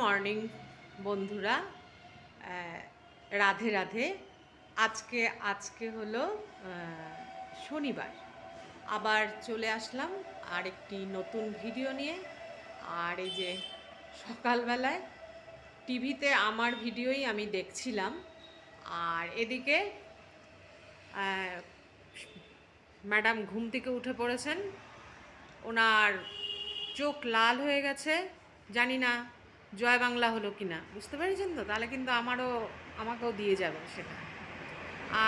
Morning বন্ধুরা। রাধে রাধে। আজকে আজকে হলো শনিবার। আবার চলে আসলাম আরেকটি নতুন ভিডিও নিয়ে। আর এই যে সকালবেলায় টিভিতে আমার ভিডিওই আমি দেখছিলাম। আর এদিকে ম্যাডাম ঘুম থেকে উঠে পড়েছেন। ওনার চোখ লাল হয়ে গেছে। জানি না জয় বাংলা হলো কি না বুঝতে পেরেছেন তো? তাহলে কিন্তু আমারও, আমাকেও দিয়ে যাবে সেটা।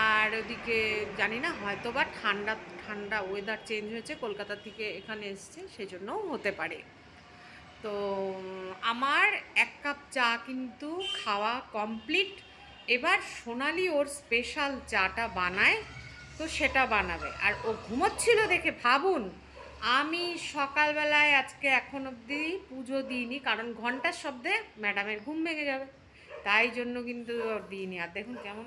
আর ওদিকে জানি না হয়তো বা ঠান্ডা ঠান্ডা ওয়েদার চেঞ্জ হয়েছে, কলকাতা থেকে এখানে এসছে, সেজন্যও হতে পারে। তো, আমার এক কাপ চা কিন্তু খাওয়া কমপ্লিট এবার সোনালি ওর স্পেশাল চাটা বানায়, তো সেটা বানাবে। আর ও ঘুমোচ্ছিল দেখে, ভাবুন আমি সকালবেলায় আজকে এখন অবধি পুজো দিইনি, কারণ ঘণ্টার শব্দে ম্যাডামের ঘুম ভেঙে যাবে। তাই জন্য কিন্তু দিইনি। আর দেখুন কেমন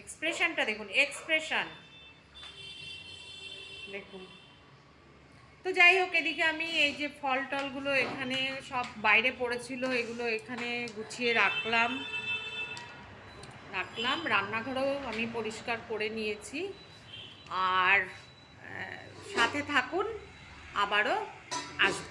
এক্সপ্রেশনটা দেখুন এক্সপ্রেশন দেখুন। তো যাই হোক, এদিকে আমি এই যে ফল টলগুলো এখানে সব বাইরে পড়েছিল, এগুলো এখানে গুছিয়ে রাখলাম। রাখলাম। রান্নাঘরও আমি পরিষ্কার করে নিয়েছি। আর সাথে থাকুন। আবারও আসব।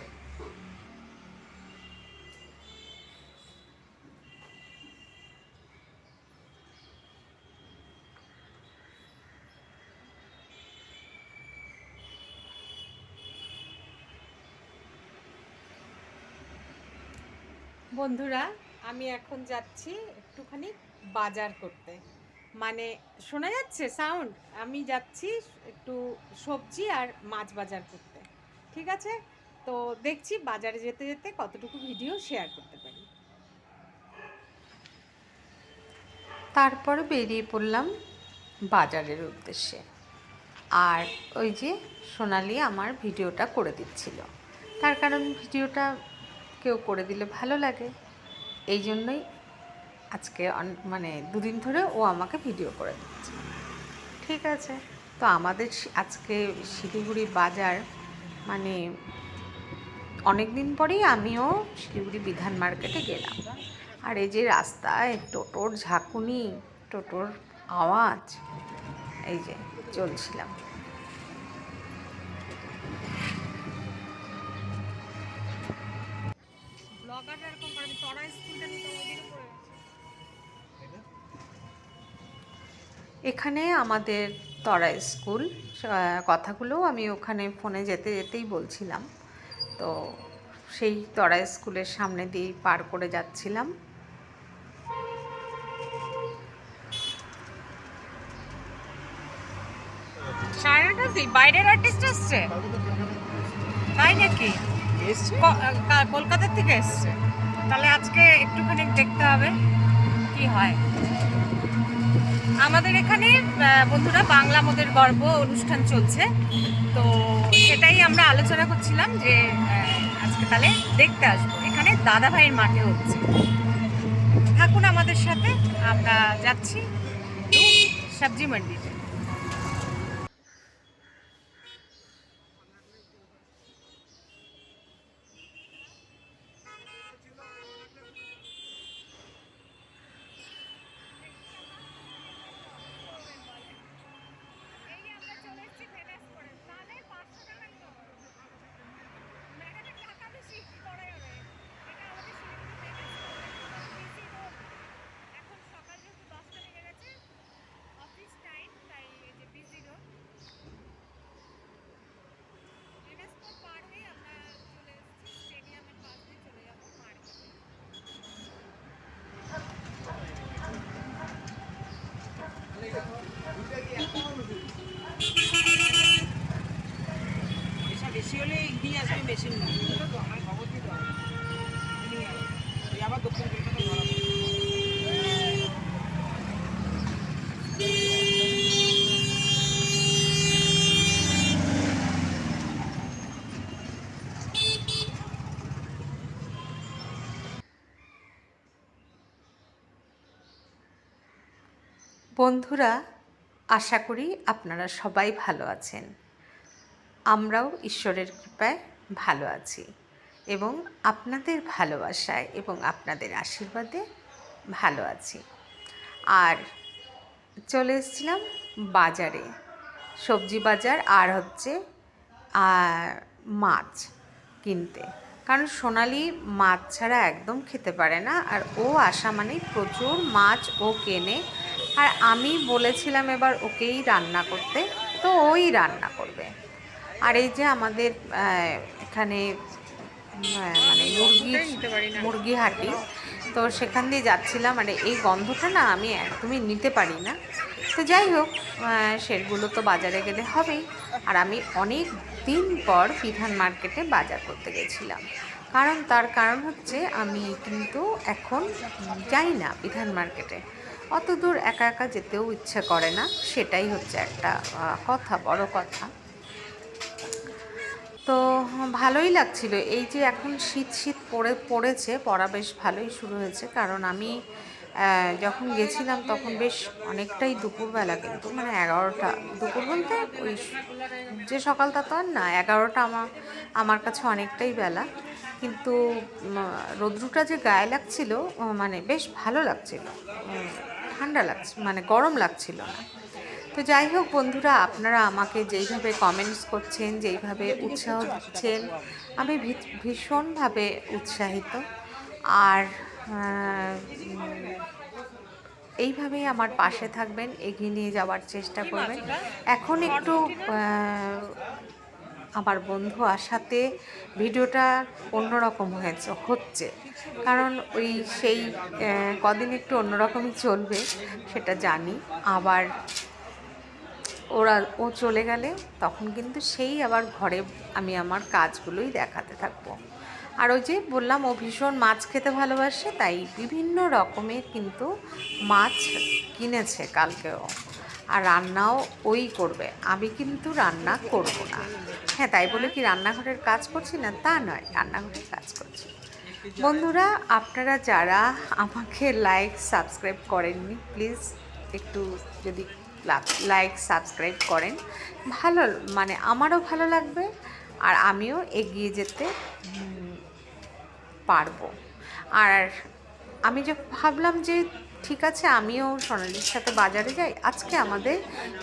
বন্ধুরা, আমি এখন যাচ্ছি একটুখানি বাজার করতে। মানে শোনা যাচ্ছে সাউন্ড? আমি যাচ্ছি একটু সবজি আর মাছ বাজার করতে। ঠিক আছে? তো দেখছি বাজারে যেতে যেতে কতটুকু ভিডিও শেয়ার করতে পারি। তারপর বেরিয়ে পড়লাম বাজারের উদ্দেশ্যে। আর ওই যে সোনালি আমার ভিডিওটা করে দিচ্ছিল। তার কারণ ভিডিওটা কেউ করে দিলে ভালো লাগে। এই জন্যই আজকে মানে দুদিন ধরে ও আমাকে ভিডিও করে দিচ্ছে। ঠিক আছে? তো আমাদের আজকে শিলিগুড়ি বাজার মানে অনেক দিন পরেই আমিও শিলিগুড়ি বিধান মার্কেটে গেলাম। আর এই যে রাস্তায় টোটোর ঝাঁকুনি টোটোর আওয়াজ এই যে চলছিলাম। এখানে আমাদের তরা স্কুল আহ, কথাগুলো আমি ওখানে ফোনে যেতে যেতেই বলছিলাম। তো সেই তরা স্কুলের সামনে দিয়েই পার করে যাচ্ছিলাম। সায়নাটা কি বাইরের আর্টিস্ট আসছে? তাই নাকি? ক- কা- কলকাতা থেকে এসছে। তাহলে আজকে একটুখানি দেখতে হবে কি হয়। আমাদের এখানে বন্ধুরা, বাংলা মোদের গর্ব অনুষ্ঠান চলছে। তো সেটাই আমরা আলোচনা করছিলাম যে আজকে তাহলে দেখতে আসব। এখানে দাদা ভাইয়ের মাঠে হচ্ছে। থাকুন আমাদের সাথে, আমরা যাচ্ছি। সবজি মন্ডিতে। Gracias. বন্ধুরা, আশা করি আপনারা সবাই ভালো আছেন। আমরাও ঈশ্বরের কৃপায় ভালো আছি এবং আপনাদের ভালোবাসায় এবং আপনাদের আশীর্বাদে ভালো আছি। আর চলে এসেছিলাম বাজারে। সবজি বাজার আর হচ্ছে মাছ কিনতে। কারণ সোনালি মাছ ছাড়া একদম খেতে পারে না। আর ও আসা মানেই প্রচুর মাছ ও কেনে। আর আমি বলেছিলাম এবার ওকেই রান্না করতে, তো ওই রান্না করবে। আর এই যে আমাদের এখানে মানে মুরগির মুরগি হাঁটি, তো সেখান দিয়ে যাচ্ছিলাম। মানে এই গন্ধটা না আমি একদমই নিতে পারি না। তো যাই হোক সেগুলো তো বাজারে গেলে হবেই। আর আমি অনেক দিন পর বিধান মার্কেটে বাজার করতে গেছিলাম। কারণ তার কারণ হচ্ছে আমি কিন্তু এখন যাই না বিধান মার্কেটে। অত দূর একা একা যেতেও ইচ্ছে করে না, সেটাই হচ্ছে একটা কথা, বড় কথা। তো ভালোই লাগছিল। এই যে এখন শীত শীত পড়ে, পড়েছে, পড়া বেশ ভালোই শুরু হয়েছে, কারণ আমি যখন গেছিলাম তখন বেশ অনেকটাই দুপুরবেলা কিন্তু মানে এগারোটা, দুপুর বলতে ওই যে সকালটা তো আর না, এগারোটা আমার আমার কাছে অনেকটাই বেলা। কিন্তু রৌদ্রটা যে গায়ে লাগছিল মানে বেশ ভালো লাগছিল। ঠান্ডা লাগছে মানে গরম লাগছিল না। তো যাই হোক বন্ধুরা, আপনারা আমাকে যেইভাবে কমেন্টস করছেন, যেইভাবে উৎসাহ দিচ্ছেন, আমি ভীষণভাবে উৎসাহিত। আর এইভাবেই আমার পাশে থাকবেন, এগিয়ে নিয়ে যাওয়ার চেষ্টা করবেন। এখন একটু আমার বন্ধু আসাতে ভিডিওটা অন্যরকম হয়েছে, হচ্ছে। কারণ ওই সেই কদিন একটু অন্যরকমই চলবে, সেটা জানি। আবার ওরা, ও চলে গেলে তখন কিন্তু সেই আবার ঘরে আমি আমার কাজগুলোই দেখাতে থাকব। আর ওই যে বললাম, ও ভীষণ মাছ খেতে ভালোবাসে, তাই বিভিন্ন রকমের কিন্তু মাছ কিনেছে কালকেও। আর রান্নাও ওই করবে। আমি কিন্তু রান্না করব না। হ্যাঁ তাই বলে কি রান্নাঘরের কাজ করছি না? তা নয়, রান্নাঘরের কাজ করছি। বন্ধুরা, আপনারা যারা আমাকে লাইক সাবস্ক্রাইব করেননি প্লিজ একটু যদি লাইক সাবস্ক্রাইব করেন, ভালো মানে আমারও ভালো লাগবে আর আমিও এগিয়ে যেতে পারব। আর আমি যখন ভাবলাম যে ঠিক আছে আমিও সোনালির সাথে বাজারে যাই। আজকে আমাদের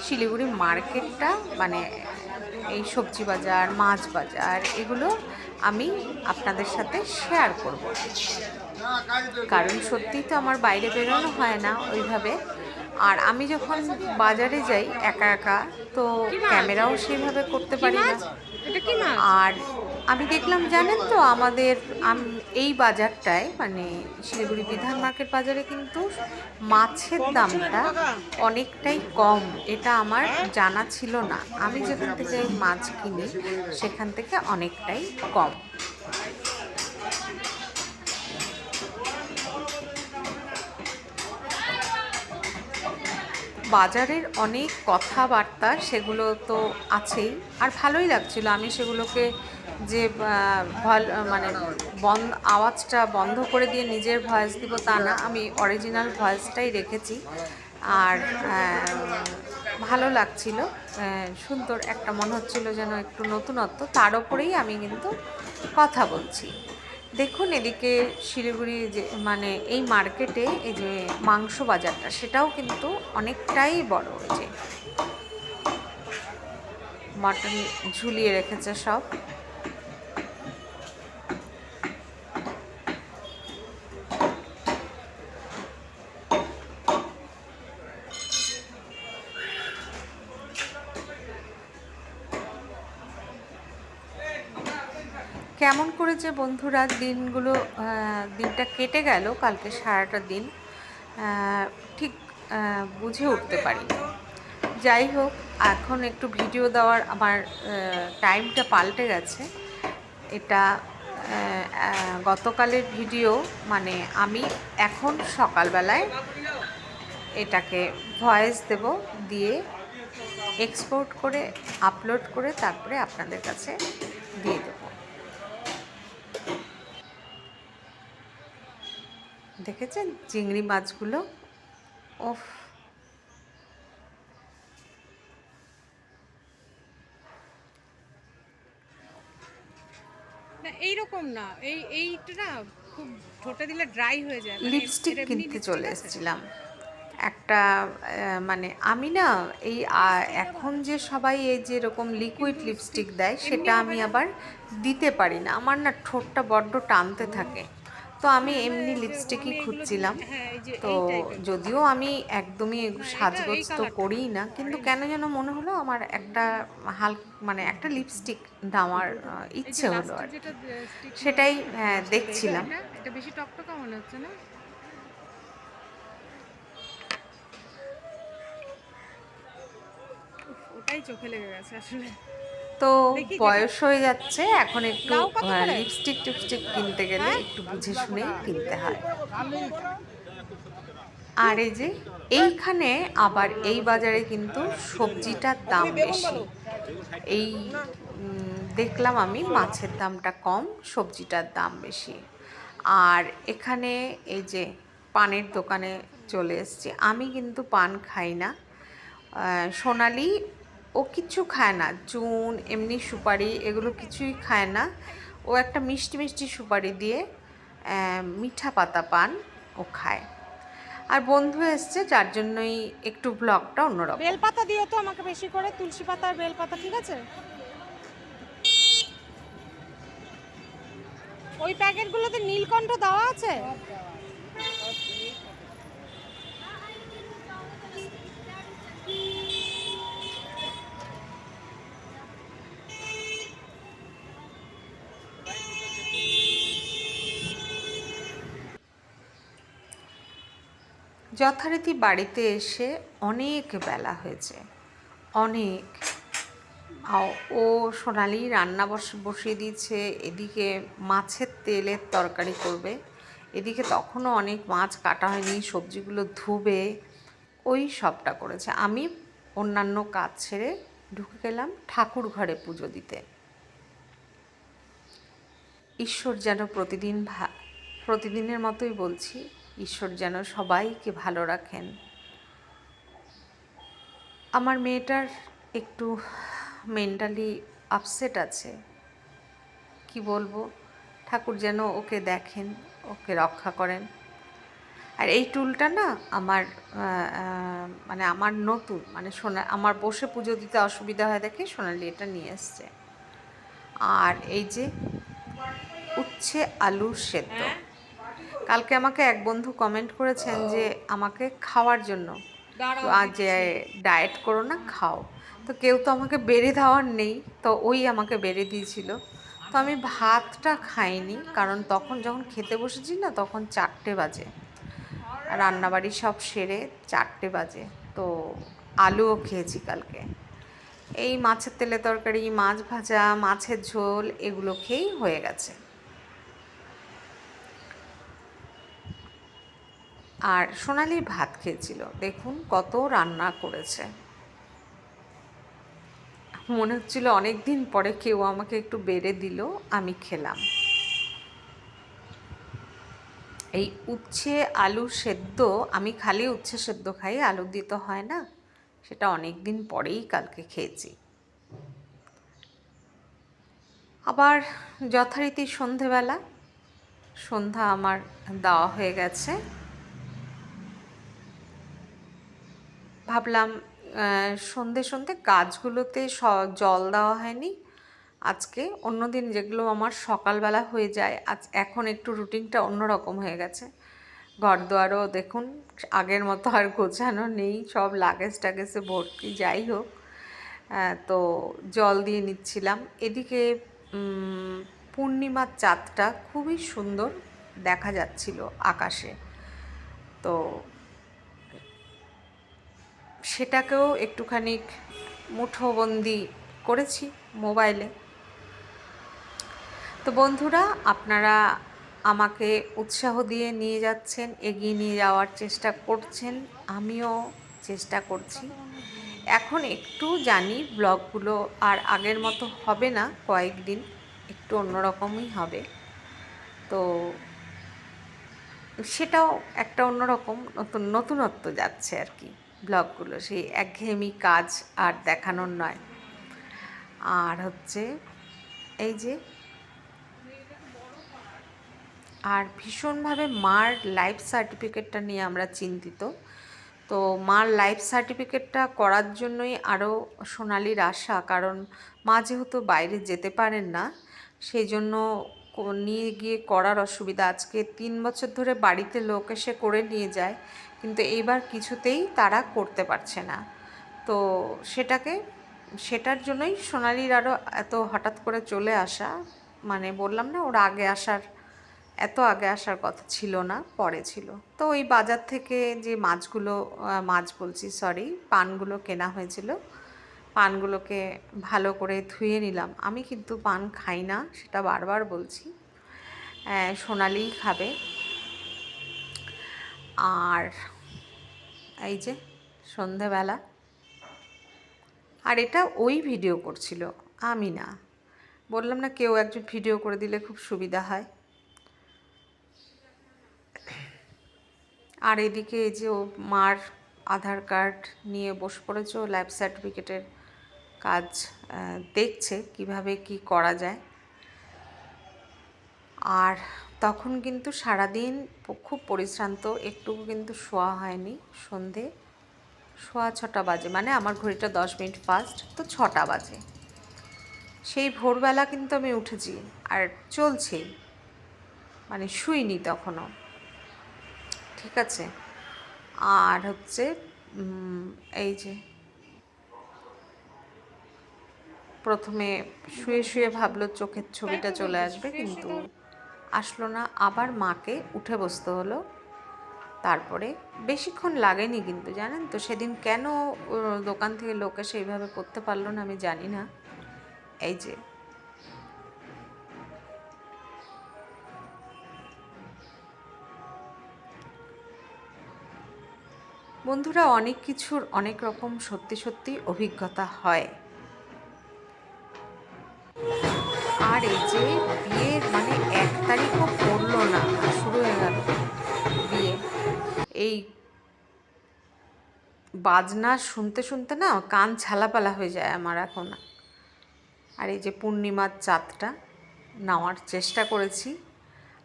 শিলিগুড়ি মার্কেটটা মানে এই সবজি বাজার মাছ বাজার এগুলো আমি আপনাদের সাথে শেয়ার করব। কারণ সত্যিই তো আমার বাইরে বেরোনো হয় না ওইভাবে। আর আমি যখন বাজারে যাই একা একা তো ক্যামেরাও সেইভাবে করতে পারি না। আর আমি দেখলাম, জানেন তো, আমাদের এই বাজারটায় মানে শিলিগুড়ি বিধান মার্কেট বাজারে কিন্তু মাছের দামটা অনেকটাই কম। এটা আমার জানা ছিল না। আমি যেখান থেকে মাছ কিনি, সেখান থেকে অনেকটাই কম। বাজারের অনেক কথাবার্তা সেগুলো তো আছেই। আর ভালোই লাগছিল। আমি সেগুলোকে যে মানে বন্ধ আওয়াজটা বন্ধ করে দিয়ে নিজের ভয়েস দিব তা না। আমি অরিজিনাল ভয়েসটাই রেখেছি। আর ভালো লাগছিল। সুন্দর একটা মনে হচ্ছিল যেন একটু নতুনত্ব। তার ওপরেই আমি কিন্তু কথা বলছি। দেখুন, এদিকে শিলিগুড়ি যে মানে এই মার্কেটে এই যে মাংস বাজারটা, সেটাও কিন্তু অনেকটাই বড় হয়েছে মটন ঝুলিয়ে রেখেছে সব। কেমন করে যে বন্ধুরা দিনগুলো দিনটা কেটে গেল, কালকে সারাটা দিন ঠিক বুঝে উঠতে পারিনি। যাই হোক, এখন একটু ভিডিও দেওয়ার আমার টাইমটা পাল্টে গেছে। এটা গতকালের ভিডিও মানে আমি এখন সকালবেলায় এটাকে ভয়েস দেব, দিয়ে এক্সপোর্ট করে আপলোড করে, তারপরে আপনাদের কাছে দিয়ে দেবো দেখেছেন? চিংড়ি মাছগুলো? ওফ। না এইরকম না। এই এইটা না খুব ঠোঁটে দিলে ড্রাই হয়ে যায়। মানে লিপস্টিক কিনতে চলে এসেছিলাম। একটা মানে আমি না এই এখন যে সবাই এই যে এরকম লিকুইড লিপস্টিক দেয় সেটা আমি আবার দিতে পারি না। আমার না ঠোঁটটা বড্ড টানতে থাকে। তো আমি এমনি লিপস্টিকই খুঁজছিলাম। হ্যাঁ তো যদিও আমি একদমই সাজগোজ তো colourটা। করি না কিন্তু কেন যেন মনে হলো আমার একটা হাল মানে একটা লিপস্টিক দেওয়ার ইচ্ছে হলো আর সেটাই হ্যাঁ, দেখছিলাম। এটা বেশি টকটকা মনে হচ্ছে না? ওটাই চোখে লেগে গেছে আসলে। তো বয়স হয়ে যাচ্ছে এখন একটু? লিপস্টিক টিপস্টিক কিনতে গেলে হ্যাঁ? একটু বুঝে শুনে কিনতে হয়। আর এই যে এইখানে আবার এই বাজারে কিন্তু সবজিটার দাম বেশি। এই দেখলাম আমি মাছের দামটা কম সবজিটার দাম বেশি। আর এখানে এই যে পানের দোকানে চলে এসেছি। আমি কিন্তু পান খাই না। সোনালি ও কিছু খায় না। চুন, এমনি সুপারি এগুলো কিছুই খায় না। ও একটা মিষ্টি মিষ্টি সুপারি দিয়ে মিঠা পাতা পান ও খায়। আর বন্ধু এসছে, যার জন্যই একটু ব্লগটা অন্যরকম। বেলপাতা দিও তো আমাকে বেশি করে, তুলসী পাতা আর বেলপাতা, ঠিক আছে? ওই প্যাকেটগুলোতে নীলকণ্ঠ দেওয়া আছে? যথারীতি বাড়িতে এসে অনেক বেলা হয়েছে। অনেক। ও সোনালি রান্না বস, বসিয়ে দিয়েছে, এদিকে মাছের তেলের তরকারি করবে, এদিকে তখনও অনেক মাছ কাটা হয়নি, সবজিগুলো ধুবে, ওই সবটা করেছে। আমি অন্যান্য কাজ ছেড়ে ঢুকে গেলাম ঠাকুর ঘরে পুজো দিতে। ঈশ্বর যেন প্রতিদিন ভা- প্রতিদিনের মতোই বলছি ঈশ্বর যেন সবাইকে ভালো রাখেন। আমার মেয়েটার একটু মেন্টালি আপসেট আছে। কি বলব? ঠাকুর যেন ওকে দেখেন, ওকে রক্ষা করেন। আর এই টুলটা না আমার মানে আমার নতুন মানে সোনা, আমার বসে পুজো দিতে অসুবিধা হয় দেখে সোনালি এটা নিয়ে এসছে। আর এই যে উচ্ছে আলু সেদ্ধ। কালকে আমাকে এক বন্ধু কমেন্ট করেছেন যে আমাকে খাওয়ার জন্য। আজ ডায়েট করো না খাও। তো কেউ তো আমাকে বেড়ে দেওয়ার নেই তো ওই আমাকে বেড়ে দিয়েছিল। তো আমি ভাতটা খাইনি কারণ তখন যখন খেতে বসেছি না তখন চারটে বাজে। রান্নাবাড়ি সব সেরে চারটে বাজে তো আলুও খেয়েছি কালকে। এই মাছের তেলে তরকারি মাছ ভাজা মাছের ঝোল এগুলো খেয়েই হয়ে গেছে। আর সোনালি ভাত খেয়েছিল। দেখুন কত রান্না করেছে। মনে হচ্ছিল অনেক দিন পরে কেউ আমাকে একটু বেড়ে দিল, আমি খেলাম। এই উচ্ছে আলু সেদ্ধ, আমি খালি উচ্ছে সেদ্ধ খাই, আলু দিতে হয় না, সেটা অনেক দিন পরেই কালকে খেয়েছি। আবার যথারীতি সন্ধেবেলা, সন্ধ্যা আমার দেওয়া হয়ে গেছে। ভাবলাম সন্ধে সন্ধে গাছগুলোতে স- জল দেওয়া হয়নি। আজকে অন্যদিন যেগুলো আমার সকালবেলা হয়ে যায়, আজ এখন একটু রুটিনটা অন্যরকম হয়ে গেছে। ঘর দুয়ারও দেখুন, আগের মতো আর গোছানো নেই, সব লাগেজ টাগেজে ভর্তি, যাই হোক। তো জল দিয়ে নিচ্ছিলাম। এদিকে পূর্ণিমার চাঁদটা খুবই সুন্দর দেখা যাচ্ছিল আকাশে। তো সেটাকেও একটুখানি মুঠোবন্দি করেছি মোবাইলে। তো বন্ধুরা, আপনারা আমাকে উৎসাহ দিয়ে নিয়ে যাচ্ছেন, এগিয়ে নিয়ে যাওয়ার চেষ্টা করছেন, আমিও চেষ্টা করছি। এখন একটু জানি ব্লগগুলো আর আগের মতো হবে না, কয়েকদিন একটু অন্যরকমই হবে। তো সেটাও একটা অন্যরকম, নতুন, নতুনত্ব যাচ্ছে আর কি। ব্লগগুলো, সেই একঘেয়েমি কাজ আর দেখানোর নয়। আর হচ্ছে এই যে আর ভীষণভাবে মার লাইফ সার্টিফিকেটটা নিয়ে আমরা চিন্তিত। তো মার লাইফ সার্টিফিকেটটা করার জন্যই আরও সোনালির আশা, কারণ মা যেহেতু বাইরে যেতে পারেন না সেই জন্য নিয়ে গিয়ে করার অসুবিধা। আজকে তিন বছর ধরে বাড়িতে লোক এসে করে নিয়ে যায় কিন্তু এইবার কিছুতেই তারা করতে পারছে না। তো সেটাকে, সেটার জন্যই সোনালির আরও এত হঠাৎ করে চলে আসা মানে বললাম না ওর আগে আসার, এত আগে আসার কথা ছিল না, পরে ছিল। তো ওই বাজার থেকে যে মাছগুলো মাছ বলছি সরি পানগুলো কেনা হয়েছিল, পানগুলোকে ভালো করে ধুয়ে নিলাম। আমি কিন্তু পান খাই না, সেটা বারবার বলছি। সোনালিই খাবে। আর এই যে সন্ধেবেলা। আর এটা ওই ভিডিও করছিল, আমি না। বললাম না কেউ একজন ভিডিও করে দিলে খুব সুবিধা হয়। আর এদিকে এই যে ও মার আধার কার্ড নিয়ে বসে পড়েছে, ও ল্যাব সার্টিফিকেটের কাজ দেখছে কীভাবে কি করা যায়। আর তখন কিন্তু সারাদিন খুব পরিশ্রান্ত একটুকু কিন্তু শোয়া হয়নি সন্ধে। শোয়া ছটা বাজে মানে আমার ঘড়িটা দশ মিনিট ফাস্ট তো ছটা বাজে। সেই ভোরবেলা কিন্তু আমি উঠেছি আর চলছেই মানে শুইনি তখনও। ঠিক আছে? আর হচ্ছে এই যে প্রথমে শুয়ে শুয়ে ভাবলো চোখের ছবিটা চলে আসবে কিন্তু আসলো না, আবার মাকে উঠে বসতে হলো। তারপরে বেশিক্ষণ লাগেনি কিন্তু, জানেন তো? সেদিন কেন দোকান থেকে লোক এসে এইভাবে করতে পারল না আমি জানি না। এই যে। বন্ধুরা, অনেক কিছুর অনেক রকম সত্যি সত্যি অভিজ্ঞতা হয়। আর এই যে বিয়ে বাজনা শুনতে শুনতে না কান ছালাপালা হয়ে যায় আমার এখন। আর এই যে পূর্ণিমার চাঁদটা নেওয়ার চেষ্টা করেছি,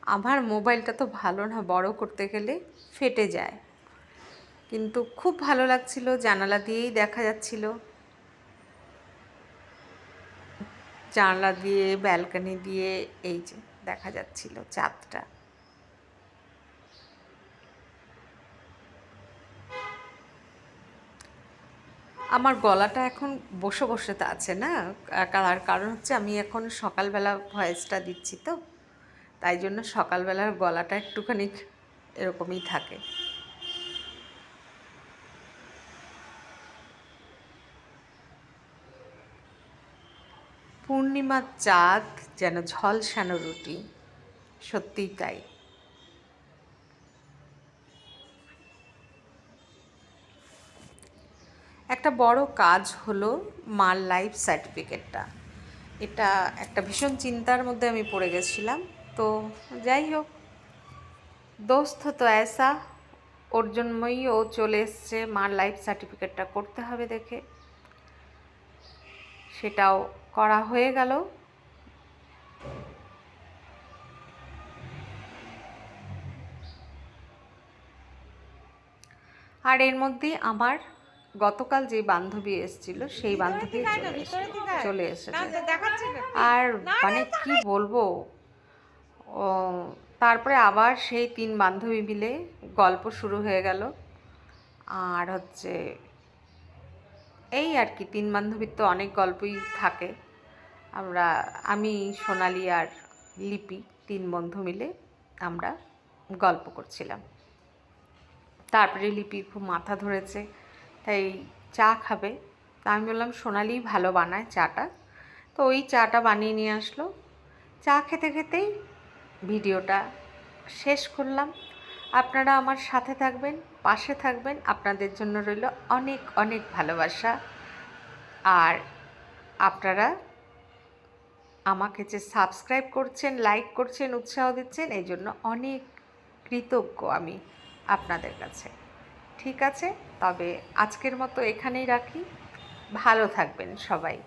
আমার মোবাইলটা তো ভালো না, বড় করতে গেলে ফেটে যায়। কিন্তু খুব ভালো লাগছিল, জানালা দিয়েই দেখা যাচ্ছিল। জানলা দিয়ে, ব্যালকনি দিয়ে এই যে দেখা যাচ্ছিল চাঁদটা। আমার গলাটা এখন বসে বসে তা আছে, না? তার কারণ হচ্ছে আমি এখন সকালবেলা ভয়েসটা দিচ্ছি তো। তাই জন্য সকালবেলার গলাটা একটুখানি এরকমই থাকে। পূর্ণিমার চাঁদ যেন ঝলসানো রুটি। সত্যিই তাই। একটা বড় কাজ হলো মার লাইফ সার্টিফিকেটটা এটা একটা ভীষণ চিন্তার মধ্যে আমি পড়ে গেছিলাম। তো যাই হোক, দোস্ত তো এসা, ওর জন্যই ও চলে এসছে। মার লাইফ সার্টিফিকেটটা করতে হবে দেখে। সেটাও করা হয়ে গেল। আর এর মধ্যে আমার গতকাল যে বান্ধবী এসেছিল সেই বান্ধবী চলে এসেছে। আর মানে কি বলব? ও তারপরে আবার সেই তিন বান্ধবী মিলে গল্প শুরু হয়ে গেল। আর হচ্ছে এই আর কি তিন বান্ধবীর তো অনেক গল্পই থাকে। আমরা আমি সোনালি আর লিপি তিন বন্ধু মিলে আমরা গল্প করছিলাম। তারপরে লিপি খুব মাথা ধরেছে। তাই চা খাবে। তা আমি বললাম, সোনালি ভালো বানায় চাটা। তো ওই চাটা বানিয়ে নিয়ে আসলো। চা খেতে খেতেই ভিডিওটা শেষ করলাম। আপনারা আমার সাথে থাকবেন, পাশে থাকবেন। আপনাদের জন্য রইল অনেক অনেক ভালোবাসা। আর আপনারা আমাকে যে সাবস্ক্রাইব করছেন, লাইক করছেন, উৎসাহ দিচ্ছেন, এই জন্য অনেক কৃতজ্ঞ আমি আপনাদের কাছে। ঠিক আছে তবে আজকের মতো এখানেই রাখি। ভালো থাকবেন সবাই।